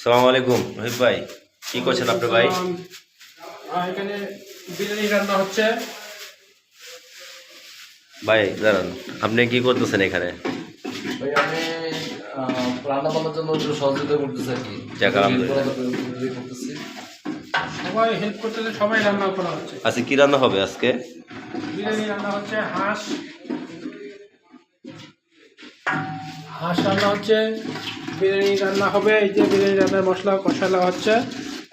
সালাম আলাইকুম রহিব ভাই। কি করছেন আপনি ভাই? এখানে বিরিয়ানি রান্না হচ্ছে। ভাই দাঁড়ান। আপনি কি করতেছেন এখানে? ভাই আমি রান্না বান্নার জন্য একটু সহযোগিতা করতেছি আর কি। যাক, ইয়ে করতেছি। সবাই হেল্প করতেছে সবাই রান্না করা হচ্ছে। আজকে কি রান্না হবে আজকে? বিরিয়ানি রান্না হচ্ছে হাঁস। হাঁস রান্না হচ্ছে বিরিয়ানি রান্না হবে এই যে বিরিয়ানি রান্নার মশলা কষালা হচ্ছে।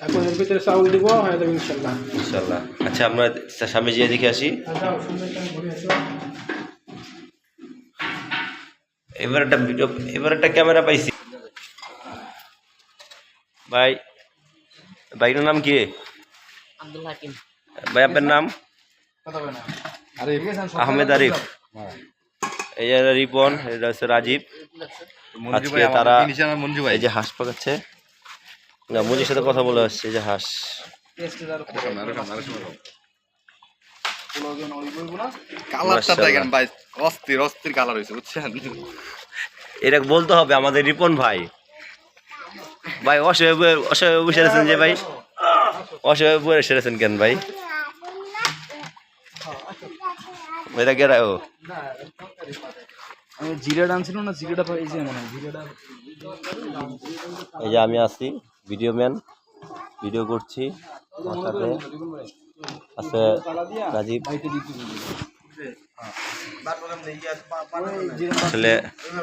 এখন এর ভিতরে চাউল দিব হয়ে যাবে ইনশাল্লাহ ইনশাল্লাহ আচ্ছা আমরা সামনে যেয়ে দেখে আসি। এবার একটা ভিডিও এবার একটা ক্যামেরা পাইছি। ভাই ভাইটার নাম কি আব্দুল হাকিম। ভাই আপনার নাম? আহমেদ আরিফ। এই রিপন এটা হচ্ছে রাজীব। আজকে তারা এই যে হাঁস পাকাচ্ছে। না মুজির সাথে কথা বলে আসছে এই যে হাঁস। কালারটা মাশাআল্লাহ। দেখেন ভাই অস্থির অস্থির কালার বুঝছেন? এটা বলতে হবে আমাদের রিপন ভাই। ভাই অসহায় বসে যে ভাই। অসহায় বসে আছেন কেন ভাই? এটা গেরা ও মনে জিরাটা এই যে আমি আছি ভিডিও ম্যান ভিডিও করছি আছে রাজীব। আসলে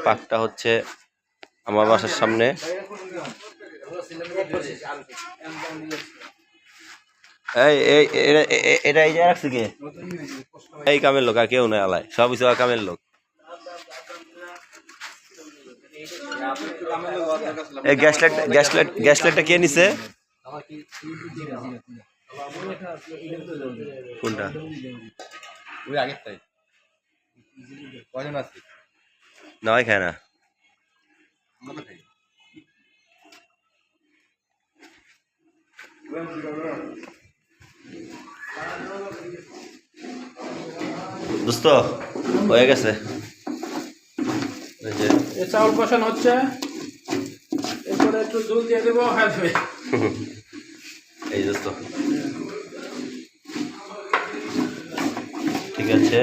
পাকটা হচ্ছে আমার বাসার সামনে। এই এই এটা এই যে রাখছে কে? এই কামের লোক, আর কেউ নয় আলায়। সব কিছু কামের লোক। এই gas light gas light gas লাইটটা কে নিছে? কোনটা? ওই আগের তাই কজন আছে? না খায় না। দোস্ত হয়ে গেছে। এই চাউল কষানো হচ্ছে। এরপরে একটু জল দিয়ে দেবো হ্যাঁ এই দোস্ত ঠিক আছে।